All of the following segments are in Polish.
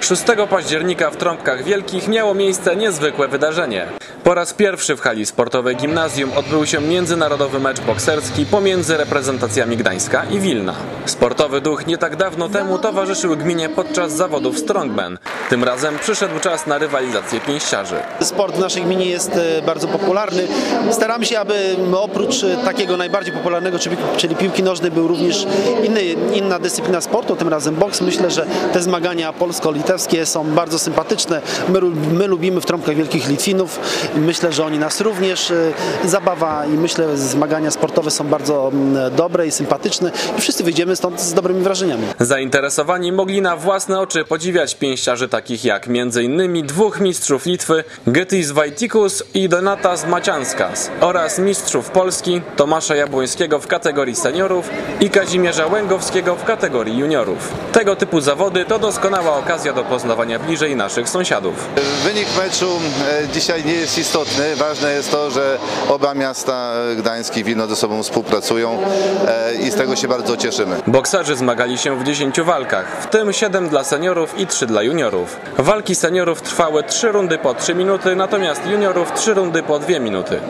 6 października w Trąbkach Wielkich miało miejsce niezwykłe wydarzenie. Po raz pierwszy w hali sportowej gimnazjum odbył się międzynarodowy mecz bokserski pomiędzy reprezentacjami Gdańska i Wilna. Sportowy duch nie tak dawno temu towarzyszył gminie podczas zawodów Strongman. Tym razem przyszedł czas na rywalizację pięściarzy. Sport w naszej gminie jest e, bardzo popularny. Staramy się, aby oprócz e, takiego najbardziej popularnego, czyli, piłki nożnej, był również inny, inna dyscyplina sportu, tym razem boks. Myślę, że te zmagania polsko-litewskie są bardzo sympatyczne. My, my lubimy w Trąbkach Wielkich Litwinów. Myślę, że oni nas również. E, Zabawa i myślę, zmagania sportowe są bardzo mm, dobre i sympatyczne i wszyscy wyjdziemy stąd z dobrymi wrażeniami. Zainteresowani mogli na własne oczy podziwiać pięściarzy takich jak m.in. dwóch mistrzów Litwy, Gytis Wajtikus i Donatas Macianskas oraz mistrzów Polski Tomasza Jabłońskiego w kategorii seniorów i Kazimierza Łęgowskiego w kategorii juniorów. Tego typu zawody to doskonała okazja do poznawania bliżej naszych sąsiadów. Wynik meczu e, dzisiaj nie jest istotny. Ważne jest to, że oba miasta e, Gdańsk i Wilno ze sobą współpracują e, i z tego się bardzo cieszymy. Bokserzy zmagali się w 10 walkach, w tym 7 dla seniorów i 3 dla juniorów. Walki seniorów trwały 3 rundy po 3 minuty, natomiast juniorów 3 rundy po 2 minuty.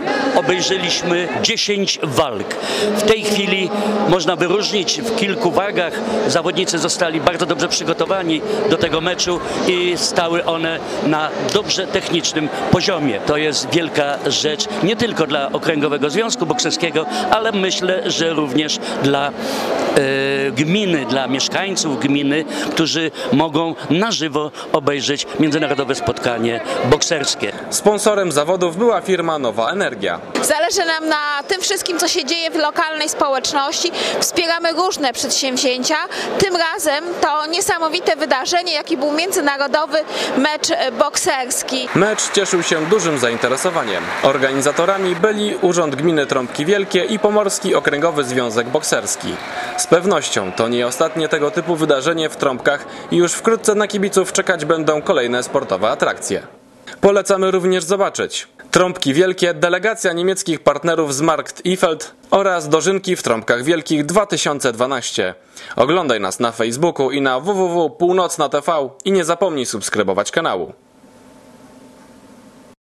Obejrzeliśmy 10 walk. W tej chwili można wyróżnić w kilku wagach. Zawodnicy zostali bardzo dobrze przygotowani do tego meczu i stały one na dobrze technicznym poziomie. To jest wielka rzecz nie tylko dla Okręgowego Związku Bokserskiego, ale myślę, że również dla e, gminy, dla mieszkańców gminy, którzy mogą na żywo obejrzeć międzynarodowe spotkanie bokserskie. Sponsorem zawodów była firma Nowa Energia. Zależy nam na tym wszystkim, co się dzieje w lokalnej społeczności. Wspieramy różne przedsięwzięcia. Tym razem to niesamowite wydarzenie, jaki był międzynarodowy mecz e, bokserski. Mecz cieszył się dużym zainteresowaniem. Organizatorami byli Urząd Gminy Trąbki Wielkie i Pomorski Okręgowy Związek Bokserski. Z pewnością to nie ostatnie tego typu wydarzenie w Trąbkach i już wkrótce na kibiców czekać będą kolejne sportowe atrakcje. Polecamy również zobaczyć Trąbki Wielkie, delegacja niemieckich partnerów z Markt Ifeld oraz Dożynki w Trąbkach Wielkich 2012. Oglądaj nas na Facebooku i na www.północna.tv i nie zapomnij subskrybować kanału.